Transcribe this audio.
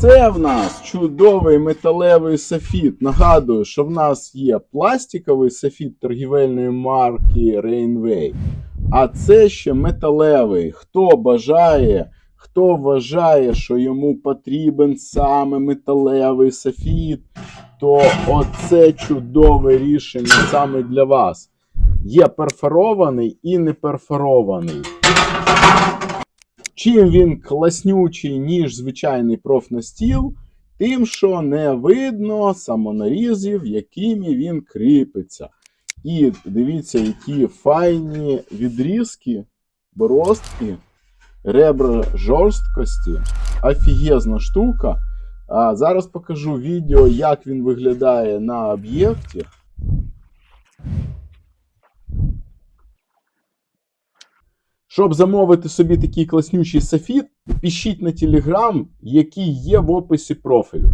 це в нас чудовий металевий софіт. Нагадую, що в нас є пластиковий софіт торгівельної марки Rainway. А це ще металевий. Хто бажає, хто вважає, що йому потрібен саме металевий софіт, то оце чудове рішення саме для вас. Є перфорований і неперфорований. Чим він класнючий, ніж звичайний профнастіл, тим, що не видно самонарізів, якими він кріпиться. І дивіться, які файні відрізки, бороздки, ребра жорсткості. Офігезна штука. А зараз покажу відео, як він виглядає на об'єкті. Щоб замовити собі такий класнючий софіт, пишіть на телеграм, який є в описі профілю.